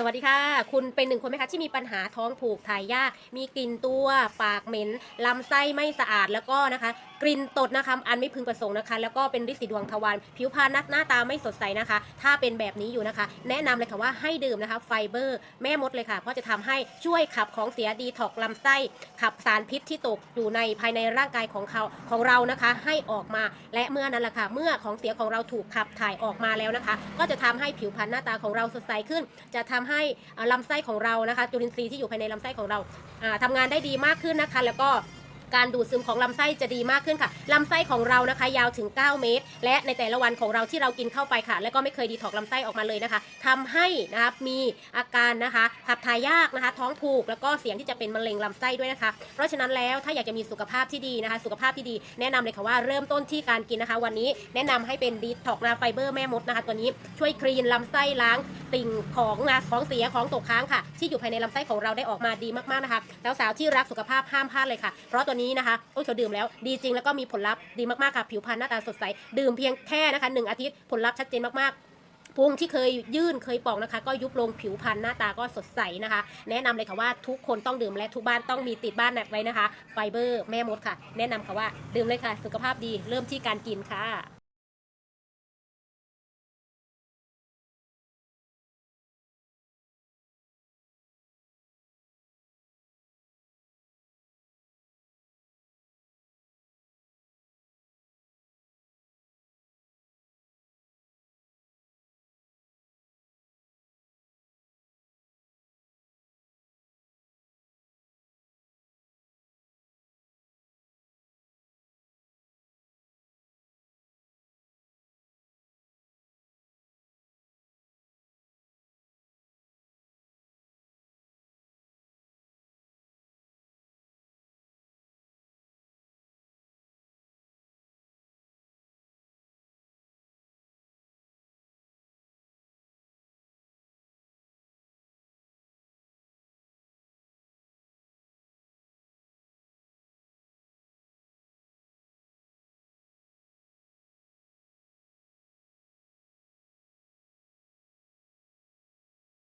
สวัสดีค่ะ คุณเป็นหนึ่งคนไหมคะที่มีปัญหาท้องผูกถ่ายยากมีกลิ่นตัวปากเหม็นลำไส้ไม่สะอาดแล้วก็นะคะ กลิ่นตดนะคะอันไม่พึงประสงค์นะคะ แล้วก็เป็นริดสีดวงทวารผิวพรรณหน้าตาไม่สดใสนะคะ ถ้าเป็นแบบนี้อยู่นะคะ แนะนำเลยค่ะว่าให้ดื่มนะคะไฟเบอร์ แม่มดเลยค่ะ เพราะจะทำให้ช่วยขับของเสียดีท็อกลำไส้ ขับสารพิษที่ตกอยู่ในภายในร่างกายของเขาของเรานะคะ ให้ออกมาและเมื่อนั้นแหละค่ะเมื่อของเสียของเราถูกขับถ่ายออกมาแล้วนะคะ ก็จะทำให้ผิวพรรณหน้าตาของเราสดใสขึ้น จะทำให้อ่าลำไส้ของเรานะคะจุลินทรีย์ที่อยู่ภายในลำไส้ของเราทำทำงานได้ดีมากขึ้นนะคะ แล้วก็ การดูดซึมของลำไส้จะดีมากขึ้นค่ะลำไส้ของเรานะคะ ยาวถึง 9 เมตร และในแต่ละวันของเราที่เรากินเข้าไปค่ะ และก็ไม่เคยดีถอกลำไส้ออกมาเลยนะคะทำให้นะคะมีอาการนะคะขับถ่ายยากนะคะ ท้องผูกแล้วก็เสี่ยงที่จะเป็นมะเร็งลำไส้ด้วยนะคะ เพราะฉะนั้นแล้วถ้าอยากจะมีสุขภาพที่ดีนะคะ สุขภาพที่ดี แนะนำเลยค่ะว่าเริ่มต้นที่การกินนะคะ วันนี้แนะนำให้เป็นดีท็อกนาไฟเบอร์แม่มดนะคะ ตัวนี้ช่วยคลีนลำไส้ล้างสิ่งของนะของเสียของตกค้างค่ะ ที่อยู่ภายในลำไส้ของเราได้ออกมาดีมากๆนะคะสาวๆที่รักสุขภาพห้ามพลาดเลยค่ะเพราะตัวนี้นะคะโอ้ยเขาดื่มแล้ว ดีจริงแล้วก็มีผลลัพธ์ดีมากๆค่ะ ผิวพรรณหน้าตาสดใส ดื่มเพียงแค่นะคะหนึ่งอาทิตย์ผลลัพธ์ชัดเจนมากๆพุงที่เคยยื่นเคยป่องนะคะ ก็ยุบลงผิวพรรณหน้าตาก็สดใสนะคะ แนะนำเลยค่ะว่าทุกคนต้องดื่มและทุกบ้านต้องมีติดบ้านไว้นะคะ ไฟเบอร์แม่มดค่ะ แนะนำค่ะว่าดื่มเลยค่ะ สุขภาพดีเริ่มที่การกินค่ะ